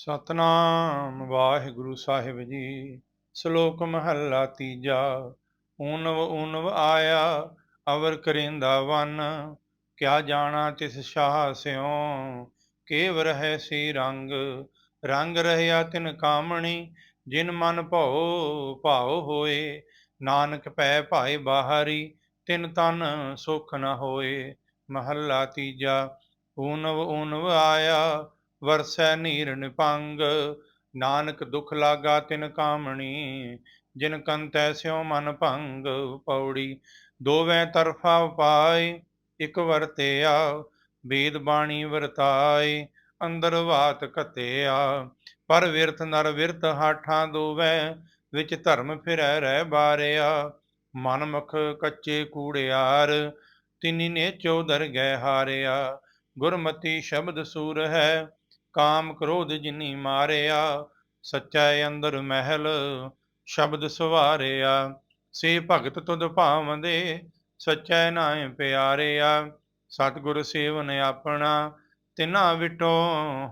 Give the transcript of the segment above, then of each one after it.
ਸਤਨਾਮ ਵਾਹਿਗੁਰੂ ਸਾਹਿਬ ਜੀ। ਸ਼ਲੋਕ ਮਹੱਲਾ ਤੀਜਾ, ਊਨਵ ਊਨਵ ਆਇਆ ਅਵਰ ਕਰੇਂਦਾ ਵਨ, ਕਿਆ ਜਾਣਾ ਤਿਸ ਸ਼ਾਹ ਸਿਉ, ਕੇਵ ਰਹਿ ਸੀ ਰੰਗ ਰੰਗ ਰਹਿਆ ਤਿਨ ਕਾਮਣੀ, ਜਿਨ ਮਨ ਭਉ ਭਾਉ ਹੋਏ, ਨਾਨਕ ਪੈ ਭਾਏ ਬਾਹਰੀ, ਤਿਨ ਤਨ ਸੁਖ ਨ ਹੋਏ। ਮਹੱਲਾ ਤੀਜਾ, ਊਨਵ ਊਨਵ ਆਇਆ ਵਰਸੈ ਨੀਰ ਨਿਪੰਗ ਨਾਨਕ ਦੁਖ ਲਾਗਾ ਤਿਨ ਕਾਮਣੀ, ਜਿਨ ਕੰਤੈ ਸਿਉ ਮਨ ਭੰਗ ਪੌੜੀ, ਦੋਵੇਂ ਤਰਫਾ ਉਪਾਏ ਇਕ ਵਰਤਿਆ ਵੇਦ ਬਾਣੀ ਵਰਤਾਏ, ਅੰਦਰ ਬਾਤ ਕਤਿਆ ਪਰ ਵਿਰਥ ਨਰ ਵਿਰਤ ਹਾਠਾਂ ਦੋਵੇਂ, ਵਿੱਚ ਧਰਮ ਫਿਰੈ ਰਹਿ ਬਾਰਿਆ ਮਨਮੁਖ ਕੱਚੇ ਕੂੜਿਆਰ, ਤਿਨੀ ਨੇ ਚੌਧਰ ਗਏ ਹਾਰਿਆ, ਗੁਰਮਤੀ ਸ਼ਬਦ ਸੂਰ ਹੈ ਕਾਮ ਕ੍ਰੋਧ ਜਿਨੀ ਮਾਰਿਆ ਸੱਚਾ ਅੰਦਰ ਮਹਿਲ ਸ਼ਬਦ ਸਵਾਰਿਆ। ਸੇ ਭਗਤ ਤੁਧ ਭਾਵੰਦੇ ਸੱਚੈ ਨਾਇ ਪਿਆਰਿਆ। ਸਤਿਗੁਰ ਸੇਵਨ ਆਪਣਾ, ਤਿਨਾ ਵਿਟੋ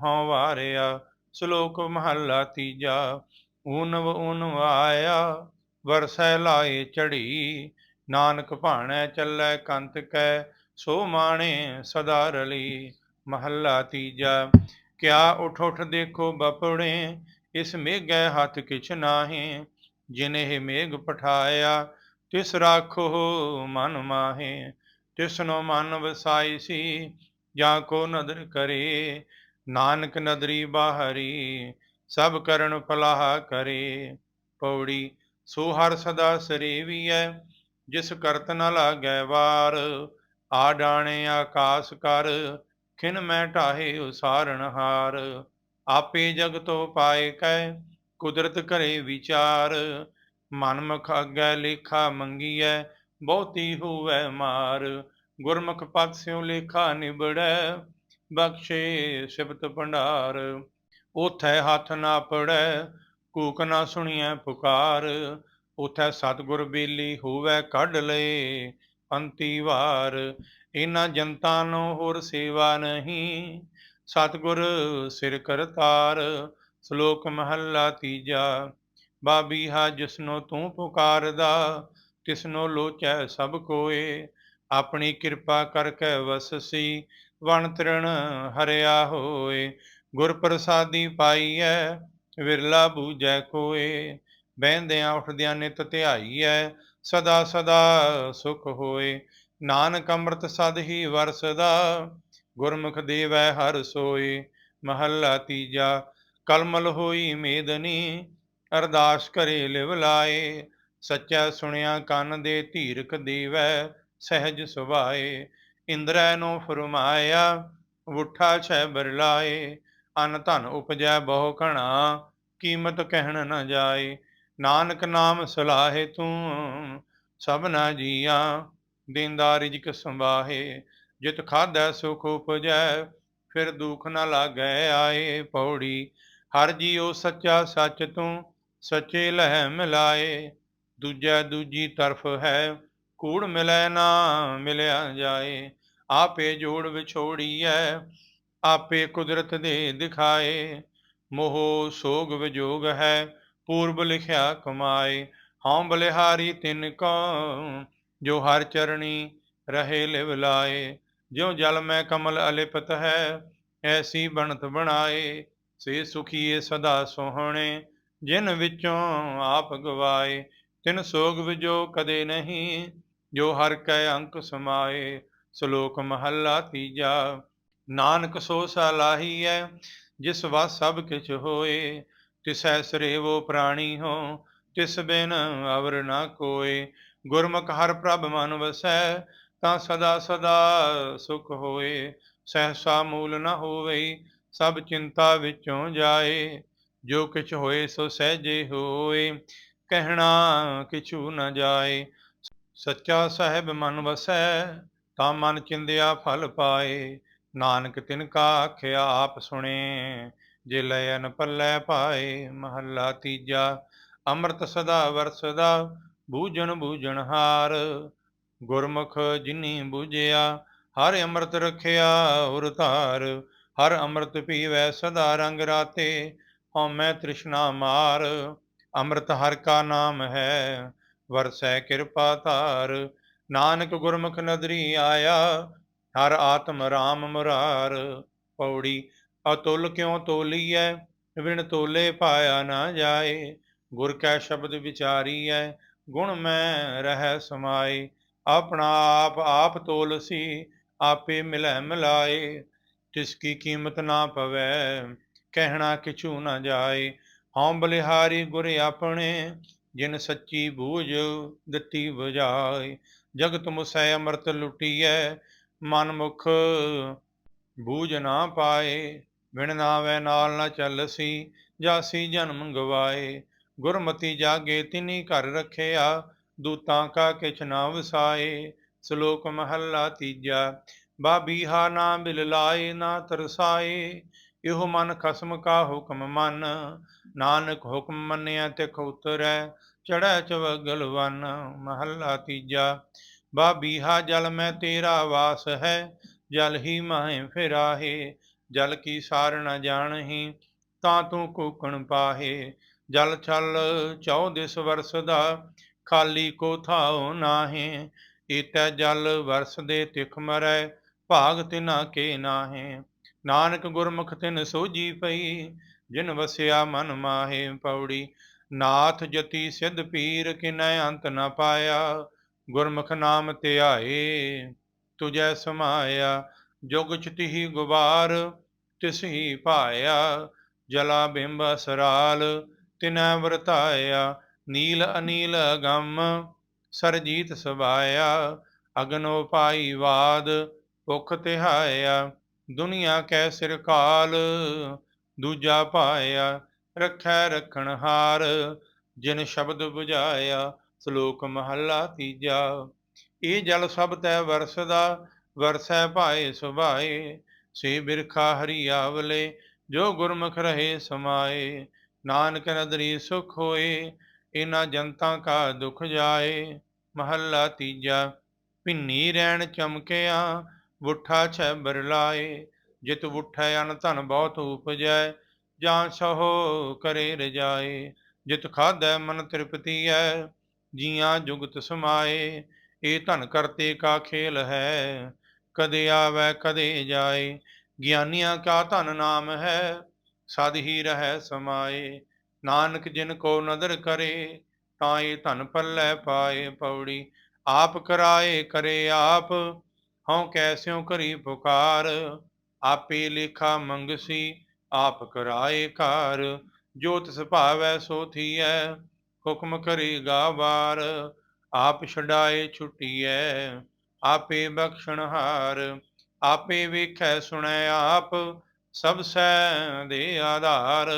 ਹਉ ਵਾਰਿਆ। ਸ਼ਲੋਕ ਮਹੱਲਾ ਤੀਜਾ, ਊਨਵ ਊਨਵ ਆਇਆ, ਵਰਸੈ ਲਾਏ ਚੜੀ ਨਾਨਕ ਭਾਣੈ ਚੱਲੈ ਕੰਤ ਕੈ, ਸੋ ਮਾਣੇ ਸਦਾ ਰਲੀ। ਮਹੱਲਾ ਤੀਜਾ ਕਿਆ ਉਠ ਉਠ ਦੇਖੋ ਬਪੜੇ ਇਸ ਮੇਘੈ ਹੱਥ ਕਿਛ ਨਾਹੀ, ਜਿਨੇ ਮੇਘ ਪਠਾਇਆ, ਤਿਸ ਰਾਖੋ ਮਨ ਮਾਹੇ, ਤਿਸਨੋ ਮਨ ਵਸਾਈ ਸੀ, ਜਾਂ ਕੋ ਨਦਰ ਕਰੇ, ਨਾਨਕ ਨਦਰੀ ਬਾਹਰੀ, ਸਭ ਕਰਨ ਫਲਾਹ ਕਰੇ। ਪੌੜੀ, ਸੋ ਹਰ ਸਦਾ ਸਰੇਵੀਐ, ਜਿਸ ਕਰਤ ਨ ਲਾਗੈ ਵਾਰ, ਆ ਡਾਣੇ ਆਕਾਸ ਕਰ ਖਿਨ ਮੈਂ ਢਾਹੇ ਉਸਾਰਣ ਹਾਰ, ਆਪੇ ਜਗ ਜਗਤੋ ਪਾਏ ਕੈ ਕੁਦਰਤ ਕਰੇ ਵਿਚਾਰ ਮਨਮੁਖ ਅੱਗੇ ਲੇਖਾ ਮੰਗੀਐ, ਬਹੁਤੀ ਹੋਵੇ ਮਾਰ, ਗੁਰਮੁਖ ਪਦ ਸਿਉ ਲੇਖਾ ਨਿਬੜੈ, ਬਖਸ਼ੇ ਸਿਬਤ ਭੰਡਾਰ ਉਥੈ ਹੱਥ ਨਾ ਪੜੈ, ਕੂਕ ਨਾ ਸੁਣੀਐ ਪੁਕਾਰ ਉਥੈ ਸਤਗੁਰ ਬੇਲੀ ਹੋਵੇ ਕੱਢ ਲਏ ਅੰਤੀ ਵਾਰ ਇਹਨਾਂ ਜਨਤਾ ਨੂੰ ਹੋਰ ਸੇਵਾ ਨਹੀਂ। ਸਤਗੁਰ ਸਿਰ ਕਰਤਾਰ ਸ਼ਲੋਕ ਮਹੱਲਾ ਤੀਜਾ। ਬਾਬੀ ਹਾ ਜਿਸਨੋ ਤੂੰ ਪੁਕਾਰਦਾ, ਤਿਸਨੋ ਲੋਚੈ ਸਭ ਕੋਏ। ਆਪਣੀ ਕਿਰਪਾ ਕਰਕੇ ਵਸਸੀ, ਵਣ ਤ੍ਰਿਣ ਹਰਿਆ ਹੋਏ। ਗੁਰ ਪ੍ਰਸਾਦੀ ਪਾਈਐ, ਵਿਰਲਾ ਬੂਝੈ ਕੋਏ। ਬਹਿੰਦਿਆਂ ਉੱਠਦਿਆਂ ਨਿਤ ਧਿਆਈਐ ਸਦਾ ਸਦਾ ਸੁਖ ਹੋਏ। ਨਾਨਕ ਅੰਮ੍ਰਿਤ ਸਦ ਹੀ ਵਰਸਦਾ, ਗੁਰਮੁਖ ਦੇਵੈ ਹਰ ਸੋਈ ਮਹੱਲਾ ਤੀਜਾ, ਕਲਮਲ ਹੋਈ ਮੇਦਨੀ, ਅਰਦਾਸ ਕਰੇ ਲਿਵ ਲਾਏ। ਸੱਚਾ ਸੁਣਿਆ ਕੰਨ ਦੇ ਧੀਰਕ ਦੇਵੈ, ਸਹਿਜ ਸੁਭਾਏ। ਇੰਦਰੈ ਨੂੰ ਫਰਮਾਇਆ ਉਠਾ ਛੈ ਬਰਲਾਏ। ਅਨ ਧਨ ਉਪਜੈ ਬਹੁ ਘਣਾ, ਕੀਮਤ ਕਹਿਣ ਨਾ ਜਾਏ। ਨਾਨਕ ਨਾਮ ਸਲਾਹੇ ਤੂੰ ਸਭਨਾ ਜੀਆ, ਦਿੰਦਾ ਰਿਜਕ ਸੰਭਾਹੇ ਜਿਤ ਖਾਧੈ ਸੁਖ ਉਪਜੈ, ਫਿਰ ਦੁਖ ਨ ਲਾਗੈ ਆਏ ਪੌੜੀ। ਹਰ ਜੀਉ ਸੱਚਾ ਸੱਚ ਤੂੰ, ਸੱਚੇ ਲਹਿ ਮਿਲਾਏ ਦੂਜਾ ਦੂਜੀ ਤਰਫ ਹੈ, ਕੂੜ ਮਿਲੈ ਨਾ ਮਿਲਿਆ ਜਾਏ। ਆਪੇ ਜੋੜ ਵਿਛੋੜੀਐ, ਆਪੇ ਕੁਦਰਤ ਦੇ ਦਿਖਾਏ, ਮੋਹ ਸੋਗ ਵਿਜੋਗ ਹੈ ਪੂਰਬ ਲਿਖਿਆ, ਕਮਾਏ, ਹਉ ਬਲਿਹਾਰੀ ਤਿਨ ਕੋ ਜੋ ਹਰ ਚਰਣੀ ਰਹੇ ਲਿਵ ਲਾਏ। ਜਿਉ ਜਲ ਮੈਂ ਕਮਲ ਅਲਿਪਤ ਹੈ, ਐਸੀ ਬਣਤ ਬਣਾਏ। ਸੇ ਸੁਖੀਏ ਸਦਾ ਸੋਹਣੇ, ਜਿਨ ਵਿੱਚੋਂ ਆਪ ਗਵਾਏ। ਤਿਨ ਸੋਗ ਵਿਜੋ ਕਦੇ ਨਹੀਂ, ਜੋ ਹਰ ਕੈ ਅੰਕ ਸਮਾਏ। ਸ਼ਲੋਕ ਮਹੱਲਾ ਤੀਜਾ, ਨਾਨਕ ਸੋ ਸਲਾਹੀ ਹੈ, ਜਿਸ ਵਾ ਸਭ ਕਿਛ ਹੋਏ। ਤਿਸੈ ਸਰੇਵੋ ਪ੍ਰਾਣੀ ਹੋ, ਤਿਸ ਬਿਨ ਅਵਰ ਨਾ ਕੋਏ। ਗੁਰਮੁਖ ਹਰ ਪ੍ਰਭ ਮਨ ਵਸੈ, ਤਾਂ ਸਦਾ ਸਦਾ ਸੁਖ ਹੋਏ। ਸਹਸਾ ਮੂਲ ਨ ਹੋਵੇ ਸਭ ਚਿੰਤਾ ਵਿੱਚੋਂ ਜਾਏ। ਜੋ ਕਿਛ ਹੋਏ ਸੋ ਸਹਿਜੇ ਹੋਏ, ਕਹਿਣਾ ਕਿਛੂ ਨ ਜਾਏ। ਸੱਚਾ ਸਾਹਿਬ ਮਨ ਵਸੈ, ਤਾਂ ਮਨ ਚਿੰਦਿਆ ਫਲ ਪਾਏ। ਨਾਨਕ ਤਿਨ ਕਾ ਆਖਿਆ, ਆਪ ਸੁਣੇ। ਜੇ ਲੈਨ ਪੱਲੇ ਪਾਏ ਮਹੱਲਾ ਤੀਜਾ, ਅੰਮ੍ਰਿਤ ਸਦਾ ਵਰਸਦਾ, ਬੂਝਣ ਬੂਝਣ ਹਾਰ। ਗੁਰਮੁਖ ਜਿਨੀ ਬੂਝਿਆ, ਹਰ ਅੰਮ੍ਰਿਤ ਰਖਿਆ ਉਰ ਧਾਰ। ਹਰ ਅੰਮ੍ਰਿਤ ਪੀਵੈ ਸਦਾ ਰੰਗ ਰਾਤੇ, ਹਉਮੈ ਤ੍ਰਿਸ਼ਨਾ ਮਾਰ। ਅੰਮ੍ਰਿਤ ਹਰ ਕਾ ਨਾਮ ਹੈ, ਵਰਸੈ ਕਿਰਪਾ ਧਾਰ। ਨਾਨਕ ਗੁਰਮੁਖ ਨਦਰੀ ਆਇਆ, ਹਰ ਆਤਮ ਰਾਮ ਮੁਰਾਰ। ਪੌੜੀ ਅਤੁਲ ਕਿਉ ਤੋਲੀਐ? ਵਿਣ ਤੋਲੇ ਪਾਇਆ ਨਾ ਜਾਏ। ਗੁਰ ਕੈ ਸ਼ਬਦ ਵਿਚਾਰੀਐ, ਗੁਣ ਮੈਂ ਰਹਿ ਸਮਾਏ। ਆਪਣਾ ਆਪ ਆਪ ਤੋਲਸੀ, ਆਪੇ ਮਿਲੈ ਮਿਲਾਏ। ਤਿਸ ਕੀ ਕੀਮਤ ਨਾ ਪਵੈ, ਕਹਿਣਾ ਕਿਛੂ ਨਾ ਜਾਏ। ਹਉ ਬਲਿਹਾਰੀ ਗੁਰ ਆਪਣੇ, ਜਿਨ ਸੱਚੀ ਬੂਝ ਦਿੱਤੀ ਬੁਝਾਏ ਜਗਤ ਮੁਸੈ ਅੰਮ੍ਰਿਤ ਲੁਟੀਐ, ਮਨ ਮੁਖ ਬੂਝ ਨਾ ਪਾਏ। ਵਿਣ ਨਾਵੇ ਨਾਲ ਨਾ ਚੱਲਸੀ ਜਾਸੀ ਜਨਮ ਗਵਾਏ। ਗੁਰਮਤੀ ਜਾਗੇ ਤਿਨੀ ਘਰ ਰਖਿਆ, ਦੂਤਾਂ ਕਾ ਕਿਛ ਨਾ ਵਸਾਏ। ਸ਼ਲੋਕ ਮਹੱਲਾ ਤੀਜਾ ਬਾਬੀਹਾ ਨਾ ਬਿਲ ਲਾਏ, ਨਾ ਤਰਸਾਏ। ਇਹੋ ਮਨ ਖਸਮ ਕਾ ਹੁਕਮ ਮਨ, ਨਾਨਕ ਹੁਕਮ ਮੰਨਿਆ ਤਿਖ ਉਤਰੈ ਚੜੈ ਚਵਗਲ ਵਨ। ਮਹੱਲਾ ਤੀਜਾ ਬਾਬੀਹਾ ਜਲ ਮੈਂ ਤੇਰਾ ਵਾਸ ਹੈ, ਜਲ ਹੀ ਮਾਹੇ ਫਿਰਾਹੇ। ਜਲ ਕੀ ਸਾਰ ਨ ਜਾਣਹੀ, ਤਾਂ ਤੂੰ ਕੂਕਣ ਪਾਹੇ। ਜਲ ਛਲ ਚੌ ਦਿਸ ਵਰਸ ਦਾ ਖਾਲੀ ਕੋ ਥਾਉ ਨਾਹੇ। ਈਤੈ ਜਲ ਵਰਸਦੇ ਤਿਖ ਮਰੈ, ਭਾਗ ਤਿਨਾ ਕੇ ਨਾਹੇ। ਨਾਨਕ ਗੁਰਮੁਖ ਤਿਨ ਸੋਜੀ ਪਈ, ਜਿਨ ਵਸਿਆ ਮਨ ਮਾਹੇ ਪੌੜੀ। ਨਾਥ ਜਤੀ ਸਿਧ ਪੀਰ ਕਿਨੈ ਅੰਤ ਨ ਪਾਇਆ। ਗੁਰਮੁਖ ਨਾਮ ਧਿਆਏ, ਤੁਜੈ ਸਮਾਇਆ। ਜੁਗ ਚਿਤਿ ਗੁਬਾਰ ਤਿਸਹੀ ਪਾਇਆ ਜਲਾ ਬਿੰਬ ਸਰਾਲ, ਤਿਨੈ ਵਰਤਾਇਆ, ਨੀਲ ਅਨੀਲ ਅਗੰਮ ਸਰਜੀਤ ਸਵਾਇਆ, ਅਗਨੋ ਪਾਈ ਵਾਦ, ਭੁਖ ਤਿਹਾਇਆ, ਦੁਨੀਆ ਕੈ ਸਿਰ ਕਾਲ, ਦੂਜਾ ਪਾਇਆ, ਰੱਖੈ ਰਖਣ ਹਾਰ, ਜਿਨ ਸ਼ਬਦ 부ਝਾਇਆ ਸ਼ਲੋਕ ਮਹੱਲਾ ਤੀਜਾ। ਇਹ ਜਲ ਸਭ ਤੈ ਵਰਸਦਾ ਵਰਸੈ ਭਾਏ ਸੁਭਾਏ ਸੇ ਬਿਰਖਾ ਹਰੀ ਆਵਲੇ ਜੋ ਗੁਰਮੁਖ ਰਹੇ ਸਮਾਏ। ਨਾਨਕ ਨਦਰੀ ਸੁਖ ਹੋਏ ਇਨਾ ਜਨਤਾ ਕਾ ਦੁਖ ਜਾਏ। ਮਹੱਲਾ ਤੀਜਾ, ਭਿੰਨੀ ਰਹਿਣ ਚਮਕਿਆ, ਬੁੱਠਾ ਛੈ ਬਰਲਾਏ। ਜਿਤ ਬੁੱਠੈ ਅਨ ਧਨ ਬਹੁਤ ਉਪਜੈ, ਜਾਂ ਸਹੋ ਕਰੇ ਰਜਾਏ। ਜਿਤ ਖਾਧੈ ਮਨ ਤ੍ਰਿਪਤੀ ਐ ਜੀਆਂ ਜੁਗਤ ਸਮਾਏ। ਇਹ ਧਨ ਕਰਤੇ ਕਾ ਖੇਲ ਹੈ ਕਦੇ ਆਵੈ, ਕਦੇ ਜਾਏ, ਗਿਆਨੀਆਂ ਕਾ ਧਨ ਨਾਮ ਹੈ, ਸਦ ਹੀ ਰਹਿ ਸਮਾਏ। ਨਾਨਕ ਜਿਨ ਕੋ ਨਦਰ ਕਰੇ ਤਾਂ ਇਹ ਧਨ ਪੱਲੇ ਪਾਏ ਪੌੜੀ। ਆਪ ਕਰਾਏ ਕਰੇ ਆਪ, ਹਉ ਕੈਸਿਓ ਕਰੀ ਪੁਕਾਰ। ਆਪੇ ਲੇਖਾ ਮੰਗਸੀ, ਆਪ ਕਰਾਏ ਕਾਰ ਜੋ ਤਿਸ ਭਾਵੈ ਸੋ ਥੀਐ, ਹੁਕਮ ਕਰੇਗਾ ਵਾਰ ਆਪ ਛਡਾਏ ਛੁਟੀਐ ਆਪੇ ਬਖਸ਼ਣਹਾਰ, ਆਪੇ ਵੇਖੈ ਸੁਣੈ ਆਪ, ਸਭ ਸੈ ਦੇ ਆਧਾਰ,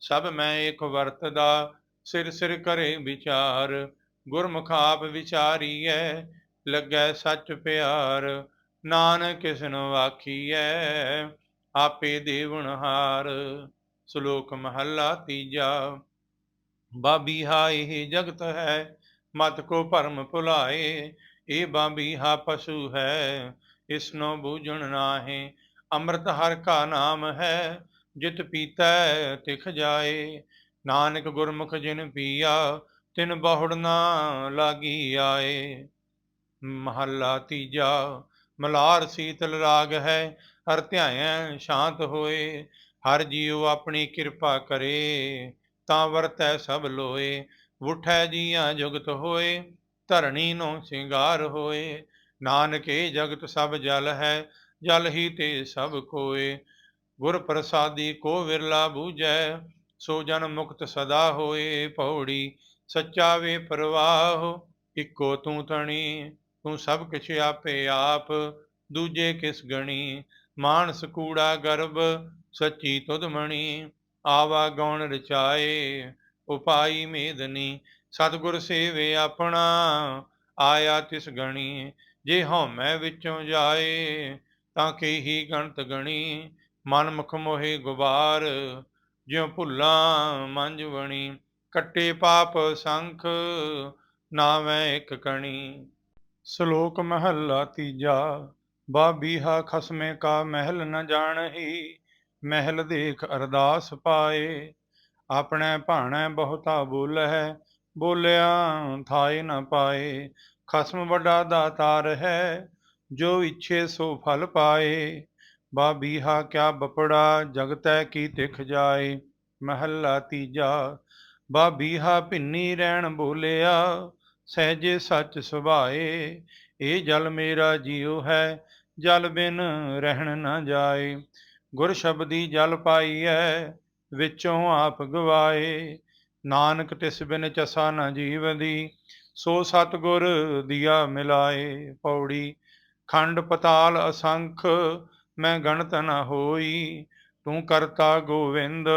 ਸਭ ਮੈਂ ਇੱਕ ਵਰਤਦਾ, ਸਿਰ ਸਿਰ ਕਰੇ ਵਿਚਾਰ, ਗੁਰਮੁਖ ਆਪ ਵਿਚਾਰੀਐ, ਲੱਗੈ ਸੱਚ ਪਿਆਰ, ਨਾਨਕ ਕਿਸਨ ਆਖੀਐ ਆਪੇ ਦੇਵਨ ਸ਼ਲੋਕ ਮਹੱਲਾ ਤੀਜਾ। ਬਾਬੀ ਹਾਏ ਜਗਤ ਹੈ, ਮਤ ਕੋ ਭਰਮ ਭੁਲਾਏ ਇਹ ਬਾਬੀ ਹਾ ਪਸ਼ੂ ਹੈ ਇਸਨੋ ਬੂਝਣ ਨਾਹੀ, ਅੰਮ੍ਰਿਤ ਹਰ ਕਾ ਨਾਮ ਹੈ, ਜਿਤ ਪੀਤਾ ਤਿਖ ਜਾਏ। ਨਾਨਕ ਗੁਰਮੁਖ ਜਿਨ ਪੀਆ, ਤਿਨ ਬਹੁੜ ਨਾ ਲਾਗੀ ਆਏ। ਮਹੱਲਾ ਤੀਜਾ, ਮਲਾਰ ਸੀਤਲ ਰਾਗ ਹੈ, ਹਰ ਧਿਆਇਐ ਸ਼ਾਂਤ ਹੋਏ। ਹਰ ਜੀਉ ਆਪਣੀ ਕਿਰਪਾ ਕਰੇ, ਤਾਂ ਵਰਤੈ ਸਭ ਲੋਏ। ਉਠੈ ਜੀਆਂ ਜੁਗਤ ਹੋਏ। ਧਰਣੀ ਨੂੰ ਸਿੰਗਾਰ ਹੋਏ, ਨਾਨਕੇ ਜਗਤ ਸਭ ਜਲ ਹੈ, ਜਲ ਹੀ ਤੇ ਸਭ ਕੋਏ। ਗੁਰ ਪ੍ਰਸਾਦੀ ਕੋ ਵਿਰਲਾ ਬੂਝੈ, ਸੋ ਜਨ ਮੁਕਤ ਸਦਾ ਹੋਏ ਪੌੜੀ ਸੱਚਾ ਵੇ ਪ੍ਰਵਾਹ, ਇੱਕੋ ਤੂੰ ਤਣੀ, ਤੂੰ ਸਭ ਕਿਛ ਆਪੇ ਆਪ, ਦੂਜੇ ਕਿਸ ਗਣੀ? ਮਾਨਸ ਕੂੜਾ ਗਰਭ, ਸੱਚੀ ਤੁਧ ਮਣੀ, ਆਵਾ ਗੌਣ ਰਚਾਏ। ਉਪਾਈ ਮੇਦਨੀ, ਸਤਿਗੁਰ ਸੇਵੇ ਆਪਣਾ, ਆਇਆ ਤਿਸ ਗਣੀ, ਜੇ ਹਉਮੈ ਵਿੱਚੋਂ ਜਾਏ, ਤਾਂ ਕੇਹੀ ਗਣਤ ਗਣੀ, ਮਨ ਮੁਖ ਮੋਹਿ ਗੁਬਾਰ, ਜਿਉ ਭੁੱਲਾਂ ਮੰਜ ਵਣੀ, ਕੱਟੇ ਪਾਪ ਸੰਖ ਨਾਵੇਂ ਇੱਕ ਕਣੀ। ਸ਼ਲੋਕ ਮਹੱਲਾ ਤੀਜਾ, ਬਾਬੀਹਾ ਖਸਮੇ ਕਾ ਮਹਿਲ ਨ ਜਾਣਹੀ, ਮਹਿਲ ਦੇਖ ਅਰਦਾਸ ਪਾਏ। ਆਪਣੇ ਭਾਣੈ ਬਹੁਤਾ ਬੋਲਹਿ, ਬੋਲਿਆ ਥਾਏ ਨ ਪਾਏ, ਖਸਮ ਵੱਡਾ ਦਾਤਾਰ ਹੈ, ਜੋ ਇੱਛੇ ਸੋ ਫਲ ਪਾਏ ਬਾਬੀਹਾ ਕਿਆ ਬਪੜਾ, ਜਗਤੈ ਕੀ ਤਿਖ ਜਾਏ, ਮਹੱਲਾ ਤੀਜਾ ਬਾਬੀਹਾ ਭਿੰਨੀ ਰਹਿਣ ਬੋਲਿਆ, ਸਹਿਜੇ ਸੱਚ ਸੁਭਾਏ ਇਹ ਜਲ ਮੇਰਾ ਜੀਉ ਹੈ, ਜਲ ਬਿਨ ਰਹਿਣ ਨਾ ਜਾਏ, ਗੁਰ ਸ਼ਬਦੀ ਜਲ ਪਾਈਐ ਵਿੱਚੋਂ ਆਪ ਗਵਾਏ। ਨਾਨਕ ਤਿਸ ਬਿਨ ਚਸਾ ਨ ਜੀਵਦੀ, ਸੋ ਸਤਗੁਰ ਦੀਆ ਮਿਲਾਏ ਪੌੜੀ। ਖੰਡ ਪਤਾਲ ਅਸੰਖ, ਮੈਂ ਗਣਤ ਨ ਹੋਈ। ਤੂੰ ਕਰਤਾ ਗੋਵਿੰਦ,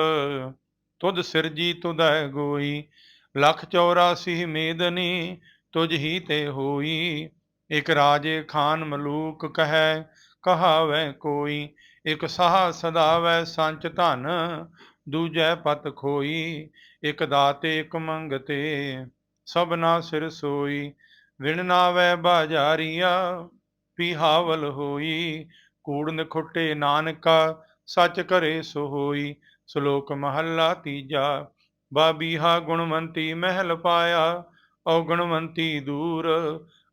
ਤੁਧ ਸਿਰਜੀ ਤੁਧੈ ਗੋਈ। ਲਖ 84 ਮੇਦਨੀ ਤੁਝ ਹੀ ਤੇ ਹੋਈ। ਇਕ ਰਾਜੇ ਖਾਨ ਮਲੂਕ ਕਹੈ, ਕਹਾਵੈ ਕੋਈ। ਇਕ ਸਾਹ ਸਦਾਵੈ ਸੰਚ ਧਨ ਦੂਜੈ ਪਤ ਖੋਈ, ਇਕ ਦਾਤੇ ਇਕ ਮੰਗਤੇ, ਸਭਨਾ ਸਿਰ ਸੋਈ, ਵਿਣ ਨਾਵੈ ਬਾਜਾਰੀਆ, ਪਿਹਾਵਲ ਹੋਈ ਕੂੜ ਖੁੱਟੇ ਨਾਨਕਾ, ਸੱਚ ਕਰੇ ਸੋ ਹੋਈ, ਸ਼ਲੋਕ ਮਹੱਲਾ ਤੀਜਾ ਬਾਬੀਹਾ ਗੁਣਵੰਤੀ ਮਹਿਲ ਪਾਇਆ, ਔਗਣਵੰਤੀ ਦੂਰ,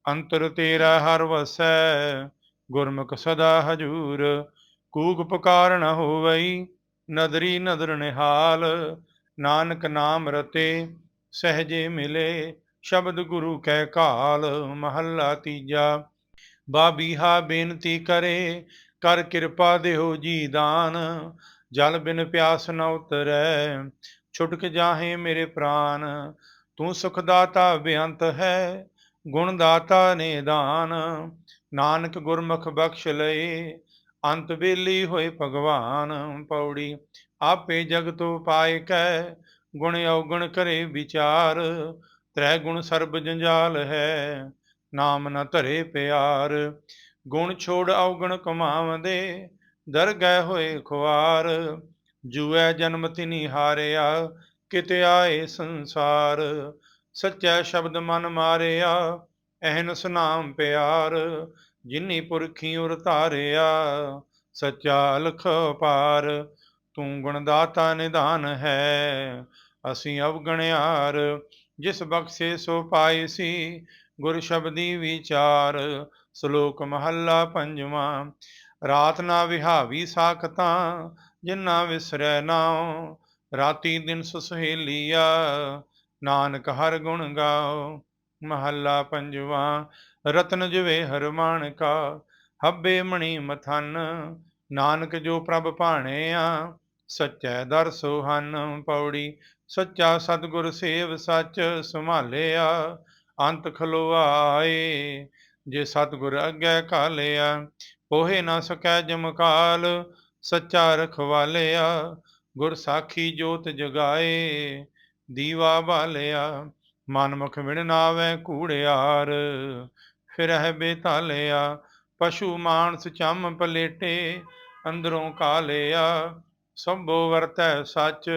ਅੰਤਰ ਤੇਰਾ ਹਰ ਵਸੈ, ਗੁਰਮੁਖ ਸਦਾ ਹਜੂਰ, ਕੂਕ ਪੁਕਾਰ ਨ ਹੋਵਈ ਨਦਰੀ ਨਦਰ ਨਿਹਾਲ, ਨਾਨਕ ਨਾਮ ਰਤੇ, ਸਹਜੇ ਮਿਲੇ, ਸ਼ਬਦ ਗੁਰੂ ਕਹਿ ਕਾਲ ਮਹੱਲਾ ਤੀਜਾ। ਬਾਬੀਹਾ ਬੇਨਤੀ ਕਰੇ, ਕਰ ਕਿਰਪਾ ਦੇਹੋ ਜੀ ਦਾਨ, ਜਲ ਬਿਨ ਪਿਆਸ ਨ ਉਤਰੈ, ਛੁਟਕ ਜਾਹੇ ਮੇਰੇ ਪ੍ਰਾਨ, ਤੂੰ ਸੁਖ ਦਾਤਾ ਬੇਅੰਤ ਹੈ ਗੁਣ ਦਾਤਾ ਨੇ ਦਾਨ ਨਾਨਕ ਗੁਰਮੁਖ ਬਖਸ਼ ਲਏ ਅੰਤ ਵੇਲੀ ਹੋਏ ਭਗਵਾਨ ਪੌੜੀ, ਆਪੇ ਜਗਤੋ ਪਾਏ ਕੈ, ਗੁਣ ਔਗਣ ਕਰੇ ਵਿਚਾਰ, ਤ੍ਰੈ ਗੁਣ ਸਰਬ ਜੰਜਾਲ ਹੈ, ਨਾਮ ਨ ਧਰੇ ਪਿਆਰ, ਗੁਣ ਛੋੜ ਔਗਣ ਕਮਾਵਦੇ ਦਰ ਗਏ ਹੋਏ ਖੁਆਰ, ਜੂਐ ਜਨਮ ਤਿਨੀ ਹਾਰਿਆ, ਕਿਤੇ ਆਏ ਸੰਸਾਰ, ਸੱਚਾ ਸ਼ਬਦ ਮਨ ਮਾਰਿਆ, ਐਹਨ ਨਾਮ ਪਿਆਰ ਜਿਨੀ ਪੁਰਖੀ ਉਰ ਧਾਰਿਆ, ਸੱਚਾ ਅਲਖ ਪਾਰ, ਤੂੰ ਗੁਣਦਾਤਾ ਨਿਧਾਨ ਹੈ। ਅਸੀਂ ਅਵਗਣਿਆਰ, ਜਿਸ ਬਖਸ਼ੇ ਸੋ ਪਾਏ ਸੀ, ਗੁਰ ਸ਼ਬਦੀ ਵਿਚਾਰ, ਸ਼ਲੋਕ ਮਹੱਲਾ ਪੰਜਵਾਂ। ਰਾਤ ਨਾ ਵਿਹਾਵੀ ਸਾਖਤਾਂ, ਜਿਨਾ ਵਿਸਰੈ ਨਾਉ, ਰਾਤੀ ਦਿਨ ਸੁਸਹੇਲੀਆ, ਨਾਨਕ ਹਰ ਗੁਣ ਗਾਓ ਮਹੱਲਾ ਪੰਜਵਾਂ। ਰਤਨ ਜਵੇ ਹਰ ਮਾਣਕਾ, ਹੱਬੇ ਮਣੀ ਮਥਨ, ਨਾਨਕ ਜੋ ਪ੍ਰਭ ਭਾਣਿਆ, ਸੱਚੈ ਦਰ ਸੁਹਨ ਪੌੜੀ, ਸੱਚਾ ਸਤਗੁਰ ਸੇਵ ਸੱਚ ਸੰਭਾਲਿਆ, ਅੰਤ ਖਲੋਆਏ, ਜੇ ਸਤਗੁਰ ਅੱਗੇ ਕਾਲਿਆ ਕੋਹੇ ਨਾ ਸਕੈ ਜਮਕਾਲ ਸੱਚਾ ਰਖਵਾਲਿਆ, ਗੁਰ ਸਾਖੀ ਜੋਤ ਜਗਾਏ, ਦੀਵਾ ਬਾਲਿਆ ਮਨਮੁਖ ਵਿਣ ਨਾਵੇ ਕੂੜਿਆਰ ਫਿਰਹਿ ਬੇਤਾਲਿਆ ਪਸ਼ੂ ਮਾਨਸ ਚੰਮ ਪਲੇਟੇ, ਅੰਦਰੋਂ ਕਾਲਿਆ, ਸੰਭੋ ਵਰਤੈ ਸੱਚ,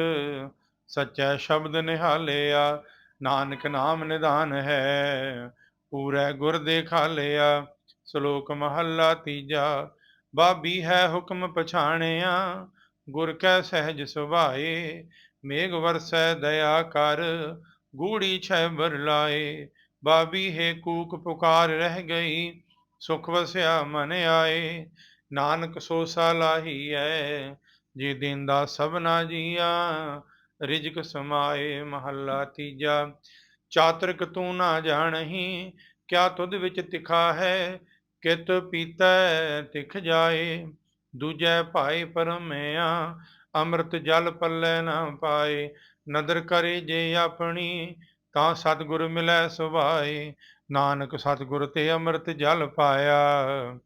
ਸੱਚਾ ਸ਼ਬਦ ਨਿਹਾਲਿਆ, ਨਾਨਕ ਨਾਮ ਨਿਧਾਨ ਹੈ, ਪੂਰੇ ਗੁਰ ਦੇਖਾਲਿਆ, ਸ਼ਲੋਕ ਮਹੱਲਾ ਤੀਜਾ, ਬਾਬੀ ਹੈ ਹੁਕਮ ਪਛਾਣਿਆ, ਗੁਰ ਕੈ ਸਹਿਜ ਸੁਭਾਏ, ਮੇਘ ਵਰਸੈ ਦਇਆ ਕਰ, ਗੂੜੀ ਛੈ ਬਰਲਾਏ ਬਾਬੀ ਹੈ ਕੂਕ ਪੁਕਾਰ ਰਹਿ ਗਈ, ਸੁਖ ਵਸਿਆ ਮਨ ਆਏ, ਨਾਨਕ ਸੋ ਸਾਲਾਹੀ ਐ, ਜੀ ਦਿੰਦਾ ਸਭਨਾ ਜੀਆਂ, ਰਿਜਕ ਸਮਾਏ ਮਹੱਲਾ ਤੀਜਾ। ਚਾਤਰਕ ਤੂੰ ਨਾ ਜਾਣਹੀ, ਕਿਆ ਤੁਧ ਵਿੱਚ ਤਿਖਾ ਹੈ, ਕਿਤ ਪੀਤਾ ਤਿਖ ਜਾਏ। ਦੂਜੈ ਭਾਏ ਪਰਮਿਆ, ਅੰਮ੍ਰਿਤ ਜਲ ਪੱਲੇ ਨਾ ਪਾਏ, ਨਦਰ ਕਰੇ ਜੇ ਆਪਣੀ ਤਾਂ ਸਤਿਗੁਰ ਮਿਲੈ ਸੁਭਾਏ ਨਾਨਕ ਸਤਿਗੁਰ ਤੇ ਅੰਮ੍ਰਿਤ ਜਲ ਪਾਇਆ।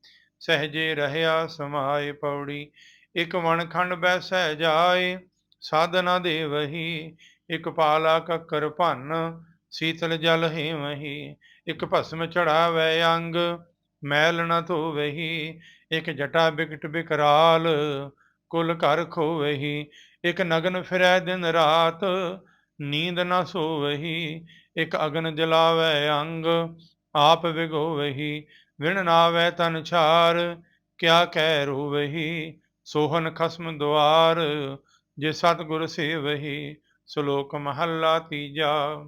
ਸਹਜੇ ਰਹਿਆ ਸਮਾਏ ਪੌੜੀ, ਇਕ ਵਣਖੰਡ ਬੈਸੈ ਜਾਏ, ਸਾਧਨਾ ਦੇ ਵਹੀ ਇਕ ਪਾਲਾ ਕੱਕਰ ਭੰਨ, ਸੀਤਲ ਜਲ ਹੈ ਵਹੀ ਇਕ ਭਸਮ ਚੜਾਵੇ ਅੰਗ, ਮੈਲ ਨ ਧੋਵਹੀ, ਇਕ ਜਟਾ ਬਿਕਟ ਬਿਕਰਾਲ, ਕੁਲ ਘਰ ਖੋਵਹੀ, ਇਕ ਨਗਨ ਫਿਰੈ ਦਿਨ ਰਾਤ ਨੀਂਦ ਨ ਸੋਵਹੀ, ਇਕ ਅਗਨ ਜਲਾਵੇ ਅੰਗ, ਆਪ ਵਿਗੋਵਹੀ, ਵਿਣ ਨਾਵੈ ਤਨ ਛਾਰ, ਕਿਆ ਕਹਿ ਰੋਵਹੀ, ਸੋਹਨ ਖਸਮ ਦੁਆਰ, ਜੇ ਸਤਿਗੁਰ ਸੇਵਹੀ, ਸ਼ਲੋਕ ਮਹੱਲਾ ਤੀਜਾ।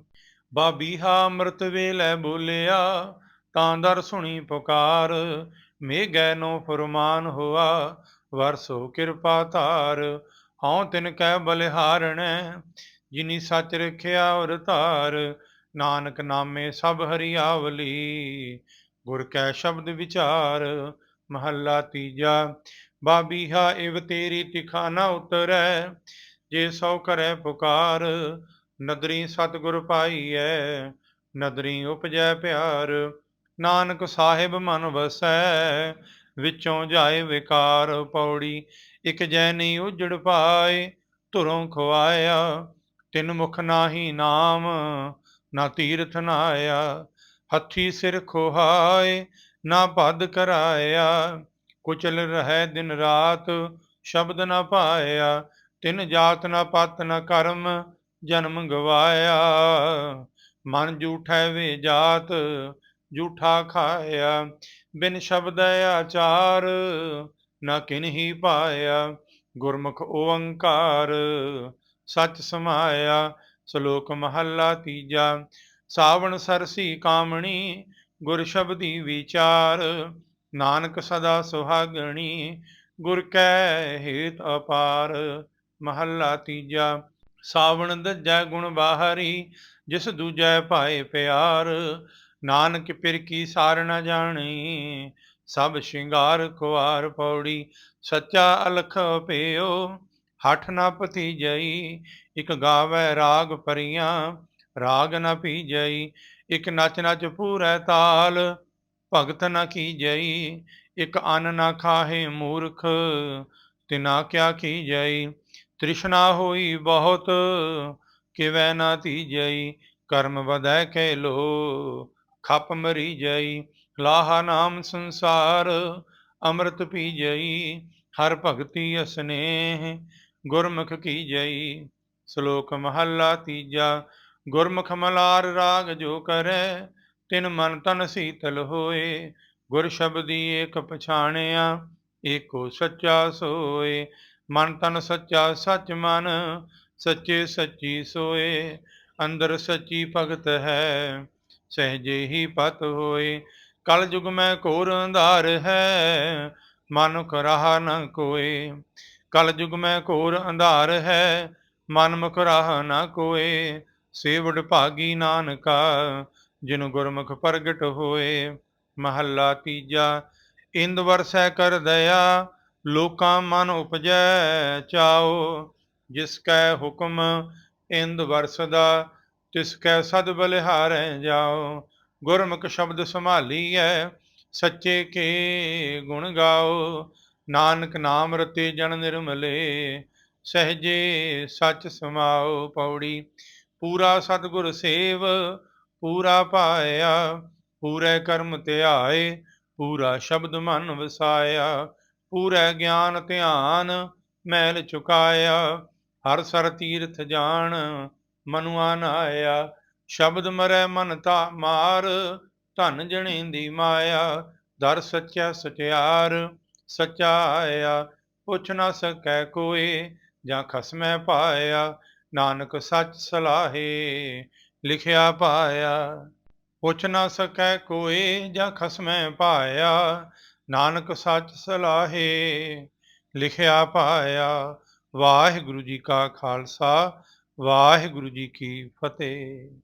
ਬਾਬੀਹਾ ਅੰਮ੍ਰਿਤ ਵੇਲੇ ਬੋਲਿਆ, ਤਾਂ ਦਰ ਸੁਣੀ ਪੁਕਾਰ, ਮੇਘੈ ਨੋ ਫਰਮਾਨ ਹੋਆ, ਵਰਸੋ ਕਿਰਪਾ ਧਾਰ, ਹਉ ਤਿਨ ਕੈ ਬਲਿਹਾਰਣੈ ਜਿਨੀ ਸੱਚ ਰਖਿਆ ਔਰ ਧਾਰ, ਨਾਨਕ ਨਾਮੇ ਸਭ ਹਰਿਆਵਲੀ। ਗੁਰ ਕੈ ਸ਼ਬਦ ਵਿਚਾਰ, ਮਹੱਲਾ ਤੀਜਾ ਬਾਬੀਹਾ ਇਵ ਤੇਰੀ ਤਿਖਾਨਾ ਉਤਰੈ, ਜੇ ਸੋ ਕਰੈ ਪੁਕਾਰ, ਨਦਰੀ ਸਤਿਗੁਰ ਪਾਈਐ। ਨਦਰੀ ਉਪਜੈ ਪਿਆਰ, ਨਾਨਕ ਸਾਹਿਬ ਮਨ ਵਸੈ, ਵਿੱਚੋਂ ਜਾਏ ਵਿਕਾਰ, ਪੌੜੀ ਇਕ ਜੈਨੀ ਉਜੜ ਪਾਏ, ਧੁਰੋਂ ਖਵਾਇਆ। ਤਿਨ ਮੁਖ ਨਾਹੀ ਨਾਮ, ਨਾ ਤੀਰਥ ਨਾਇਆ ਹੱਥੀ ਸਿਰ ਖੋਹਾਏ, ਨਾ ਪਦ ਕਰਾਇਆ। ਕੁਚਲ ਰਹਿ ਦਿਨ ਰਾਤ, ਸ਼ਬਦ ਨਾ ਪਾਇਆ, ਤਿਨ ਜਾਤ ਨਾ ਪਤ ਨਾ ਕਰਮ, ਜਨਮ ਗਵਾਇਆ। ਮਨ ਝੂਠੈ ਵੇ ਜਾਤ ਝੂਠਾ ਖਾਇਆ। ਬਿਨ ਸ਼ਬਦ ਆਚਾਰ, ਨਾ ਕਿਨਹੀ ਪਾਇਆ। ਗੁਰਮੁਖ ਓੰਕਾਰ ਸਚ ਸਮਾਇਆ, ਸ਼ਲੋਕ ਮਹੱਲਾ ਤੀਜਾ। ਸਾਵਣ ਸਰਸੀ ਕਾਮਣੀ, ਗੁਰ ਸ਼ਬਦੀ ਵਿਚਾਰ। ਨਾਨਕ ਸਦਾ ਸੁਹਾਗਣੀ, ਗੁਰ ਕੈ ਹੇਤ ਅਪਾਰ। ਮਹੱਲਾ ਤੀਜਾ। ਸਾਵਣ ਦੱਜੈ ਗੁਣ ਬਾਹਰੀ, ਜਿਸ ਦੂਜੈ ਭਾਏ ਪਿਆਰ। ਨਾਨਕ ਪਿਰ ਕੀ ਸਾਰ ਨ ਜਾਣੀ, ਸਭ ਸ਼ਿੰਗਾਰ ਕੁਆਰ ਪੌੜੀ। ਸੱਚਾ ਅਲਖ ਪਿਓ ਹਠ ਨ ਪਤੀ ਜਈ ਇਕ ਗਾਵੇ ਰਾਗ ਪਰੀਆਂ, ਰਾਗ ਨ ਪੀਜਈ, ਇਕ ਨਚ ਨਚ ਪੂਰੈ ਤਾਲ, ਭਗਤ ਨ ਕੀਜਈ, ਇਕ ਅੰਨ ਨਾ ਖਾਹੇ ਮੂਰਖ, ਤਿਨਾ ਕਿਆ ਕੀਜਈ, ਤ੍ਰਿਸ਼ਨਾ ਹੋਈ ਬਹੁਤ, ਕਿਵੈ ਨਾ ਤੀਜਈ, ਕਰਮ ਵਧੈ ਕੈ ਲੋ, ਖਪ ਮਰੀ ਜਈ ਲਾਹਾ ਨਾਮ ਸੰਸਾਰ, ਅੰਮ੍ਰਿਤ ਪੀ ਜਈ ਹਰ ਭਗਤੀ ਅਸਨੇਹ ਗੁਰਮੁਖ ਕੀ ਜਈ, ਸ਼ਲੋਕ ਮਹੱਲਾ ਤੀਜਾ, ਗੁਰਮੁਖ ਮਲਾਰ ਰਾਗ ਜੋ ਕਰੈ, ਤਿਨ ਮਨ ਤਨ ਸੀਤਲ ਹੋਏ, ਗੁਰ ਸ਼ਬਦੀ ਏਕ ਪਛਾਣਿਆ, ਏਕੋ ਸੱਚਾ ਸੋਏ, ਮਨ ਤਨ ਸੱਚਾ ਸੱਚ ਮਨ, ਸੱਚੇ ਸੱਚੀ ਸੋਏ, ਅੰਦਰ ਸੱਚੀ ਭਗਤ ਹੈ, ਸਹਜੇ ਹੀ ਪਤ ਹੋਏ, ਕਲ ਯੁਗ ਮੈਂ ਕੋਰ ਅੰਧਾਰ ਹੈ, ਮਨੁਖ ਰਹਾ ਨ ਕੋਏ। ਕਲ ਯੁਗ ਮੈਂ ਘੋਰ ਅੰਧਾਰ ਹੈ, ਮਨ ਮੁਖ ਰਾਹ ਨਾ ਕੋਏ ਸੇਵਡ ਭਾਗੀ ਨਾਨਕਾ, ਜਿਨ ਗੁਰਮੁਖ ਪ੍ਰਗਟ ਹੋਏ, ਮਹੱਲਾ ਤੀਜਾ, ਇੰਦ ਵਰਸੈ ਕਰ ਦਇਆ, ਲੋਕਾਂ ਮਨ ਉਪਜੈ, ਚਾਓ, ਜਿਸ ਕੈ ਹੁਕਮ ਇੰਦ ਵਰਸਦਾ ਤਿਸ ਕੈ ਸਦ ਬਲਿਹਾਰੈ ਜਾਓ, ਗੁਰਮੁਖ ਸ਼ਬਦ ਸੰਭਾਲੀਐ, ਸੱਚੇ ਕੇ ਗੁਣ ਗਾਓ ਨਾਨਕ ਨਾਮ ਰਤੇ ਜਨ ਨਿਰਮਲੇ, ਸਹਜੇ ਸੱਚ ਸਮਾਓ ਪੌੜੀ। ਪੂਰਾ ਸਤਿਗੁਰ ਸੇਵ, ਪੂਰਾ ਪਾਇਆ ਪੂਰੇ ਕਰਮ ਧਿਆਏ, ਪੂਰਾ ਸ਼ਬਦ ਮਨ ਵਸਾਇਆ। ਪੂਰਾ ਗਿਆਨ ਧਿਆਨ ਮੈਲ ਚੁਕਾਇਆ, ਹਰ ਸਰ ਤੀਰਥ ਜਾਣ ਮਨੁਆਨ ਆਇਆ ਸ਼ਬਦ ਮਰੈ ਮਨ ਤਾ ਮਾਰ, ਧਨ ਜਣੇ ਦੀ ਮਾਇਆ, ਦਰ ਸੱਚਾ ਸਚਿਆਰ। ਸਚਾ ਆਇਆ ਪੁੱਛ ਨਾ ਸਕੈ ਕੋਏ ਜਾਂ ਖਸਮੈ ਪਾਇਆ, ਨਾਨਕ ਸੱਚ ਸਲਾਹੇ ਲਿਖਿਆ ਪਾਇਆ। ਪੁੱਛ ਨਾ ਸਕੈ ਕੋਏ ਜਾਂ ਖਸਮੈ ਪਾਇਆ, ਨਾਨਕ ਸੱਚ ਸਲਾਹੇ ਲਿਖਿਆ ਪਾਇਆ। ਵਾਹਿਗੁਰੂ ਜੀ ਕਾ ਖਾਲਸਾ, ਵਾਹਿਗੁਰੂ ਜੀ ਕੀ ਫਤਿਹ।